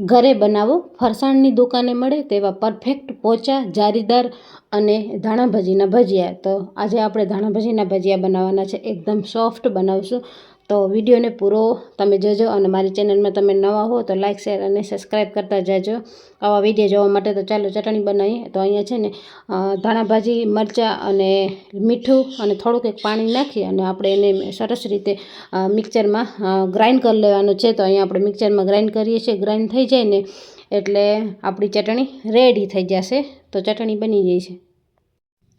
ઘરે બનાવો, ફરસાણની દુકાને મળે તેવા પરફેક્ટ પોચા, જારીદાર અને ધાણાભાજીના ભજીયા. તો આજે આપણે ધાણાભાજીના ભજીયા બનાવવાના છે. એકદમ સોફ્ટ બનાવશું. તો વિડીયોને પૂરો તમે જોજો અને મારી ચેનલમાં તમે નવા હો તો લાઇક શેર અને સબસ્ક્રાઈબ કરતા જજો. આવા વીડિયો જોવા માટે તો ચાલો ચટણી બનાવીએ તો અહીંયા છે ને ધાણા ભાજી, મરચાં અને મીઠું અને થોડુંક એક પાણી નાખી અને આપણે એને સરસ રીતે મિક્સરમાં ગ્રાઇન્ડ કરી લેવાનું છે. તો અહીંયા આપણે મિક્સરમાં ગ્રાઇન્ડ કરીએ છીએ. ગ્રાઇન્ડ થઈ જાય ને એટલે આપણી ચટણી રેડી થઈ જશે. તો ચટણી બની ગઈ છે.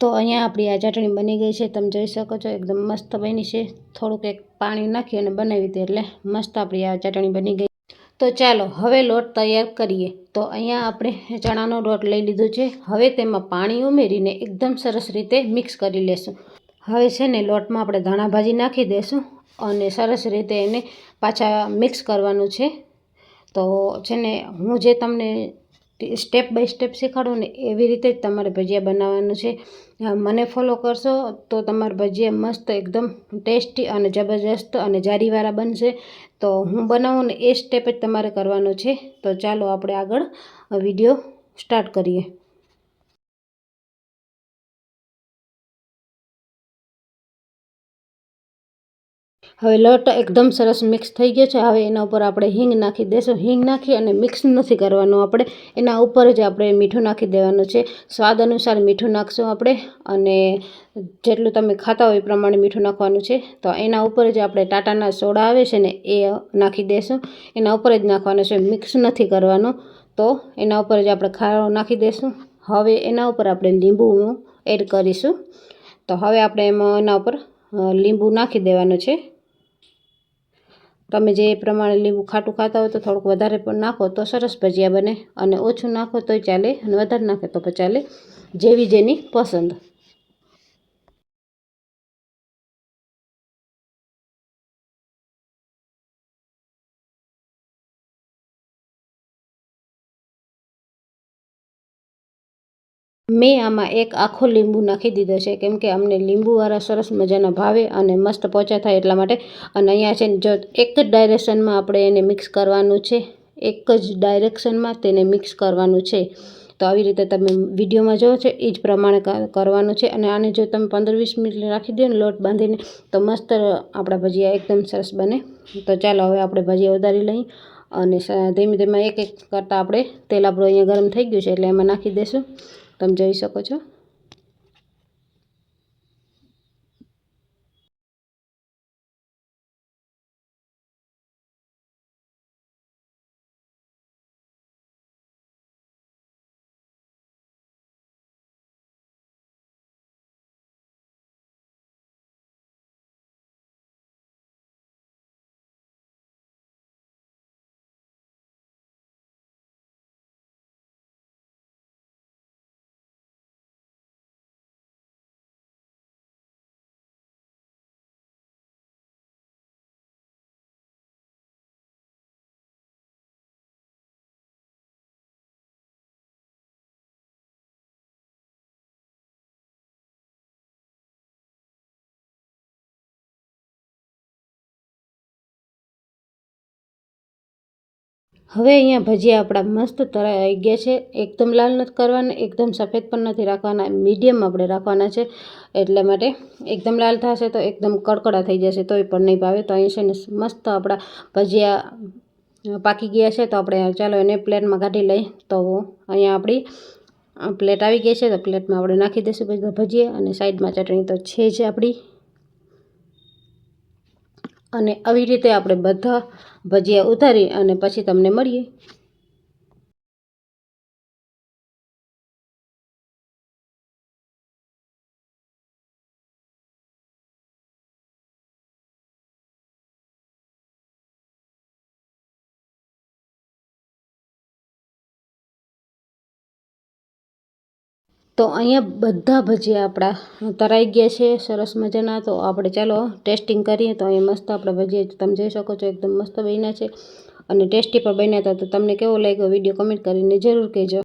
તો અહીંયા આપણી આ ચટણી બની ગઈ છે, તમે જોઈ શકો છો, એકદમ મસ્ત બની છે. થોડુંક એક પાણી નાખી અને બનાવી હતી એટલે મસ્ત આપણી આ ચટણી બની ગઈ. તો ચાલો, હવે લોટ તૈયાર કરીએ. તો અહીંયા આપણે ચણાનો લોટ લઈ લીધો છે. હવે તેમાં પાણી ઉમેરીને એકદમ સરસ રીતે મિક્સ કરી લેશું. હવે છે ને લોટમાં આપણે ધાણા ભાજી નાખી દઈશું અને સરસ રીતે એને પાછા મિક્સ કરવાનું છે. તો છે ને હું જે તમને સ્ટેપ બાય સ્ટેપ શીખવાડું ને એવી રીતે જ તમારે ભજીયા બનાવવાનું છે. મને ફોલો કરશો તો તમારા ભજીયા મસ્ત એકદમ ટેસ્ટી અને જબરજસ્ત અને જારીવાળા બનશે. તો હું બનાવું ને એ સ્ટેપ જ તમારે કરવાનો છે. તો ચાલો આપણે આગળ વીડિયો સ્ટાર્ટ કરીએ. હવે લોટ એકદમ સરસ મિક્સ થઈ ગયો છે. હવે એના ઉપર આપણે હિંગ નાખી દઈશું હિંગ નાખી અને મિક્સ નથી કરવાનું આપણે. એના ઉપર જ આપણે મીઠું નાખી દેવાનું છે. સ્વાદ અનુસાર મીઠું નાખશું આપણે અને જેટલું તમે ખાતા હોય એ પ્રમાણે મીઠું નાખવાનું છે. તો એના ઉપર જ આપણે ટાટાના સોડા આવે છે ને એ નાખી દઈશું એના ઉપર જ નાખવાનું છે. મિક્સ નથી કરવાનું. તો એના ઉપર જ આપણે ખારો નાખી દઈશું હવે એના ઉપર આપણે લીંબુ એડ કરીશું. તો હવે આપણે એમાં એના ઉપર લીંબુ નાખી દેવાનું છે. તમે જે પ્રમાણે લીંબુ ખાટું ખાતા હોય તો થોડુંક વધારે પણ નાખો તો સરસ ભજીયા બને અને ઓછું નાખો તોય ચાલે અને વધારે નાખે તો પણ ચાલે જેવી જેની પસંદ. મેં આમાં એક આખો લીંબુ નાખી દીધો છે, કેમ કે અમને લીંબુવાળા સરસ મજાના ભાવે અને મસ્ત પોચા થાય એટલા માટે. અને અહીંયા છે જો એક જ ડાયરેક્શનમાં આપણે એને મિક્સ કરવાનું છે, એક જ ડાયરેક્શનમાં તેને મિક્સ કરવાનું છે. તો આવી રીતે તમે વિડીયોમાં જોવો છો, એ જ પ્રમાણે કરવાનું છે. અને આને જો તમે પંદર વીસ મિનિટ રાખી દો ને લોટ બાંધીને, તો મસ્ત આપણા ભજીયા એકદમ સરસ બને. તો ચાલો હવે આપણે ભજીયા ઉતારી લઈએ અને ધીમે ધીમે એક એક કરતાં આપણે તેલ આપણું અહીંયા ગરમ થઈ ગયું છે, એટલે એમાં નાખી દઈશું તમે જોઈ શકો છો? હવે અહીંયા ભજીયા આપણા મસ્ત તળાઈ ગયા છે. એકદમ લાલ નથી કરવાના, એકદમ સફેદ પણ નથી રાખવાના, મીડિયમ આપણે રાખવાના છે. એટલા માટે એકદમ લાલ થશે તો એકદમ કડકડા થઈ જશે, તોય પણ નહીં ભાવે. તો અહીં છે ને મસ્ત આપણા ભજીયા પાકી ગયા છે, તો આપણે ચાલો એને પ્લેટમાં કાઢી લઈ તો અહીંયા આપણી પ્લેટ આવી ગઈ છે, તો પ્લેટમાં આપણે નાખી દઈશું ભજીયા અને સાઈડમાં ચટણી તો છે જ આપણી. અને આવી રીતે આપણે બધા ભજીયા ઉતારી અને પછી તમને મળીએ. તો અહીંયા બધા ભજીયા આપણા તરાઈ ગયા છે, સરસ મજાના. તો આપણે ચાલો ટેસ્ટિંગ કરીએ. તો અહીંયા મસ્ત આપણે ભજીયા તમે જોઈ શકો છો, એકદમ મસ્ત બન્યા છે અને ટેસ્ટી પણ બન્યા હતા. તો તમને કેવો લાગ્યો વીડિયો, કમેન્ટ કરીને જરૂર કહેજો.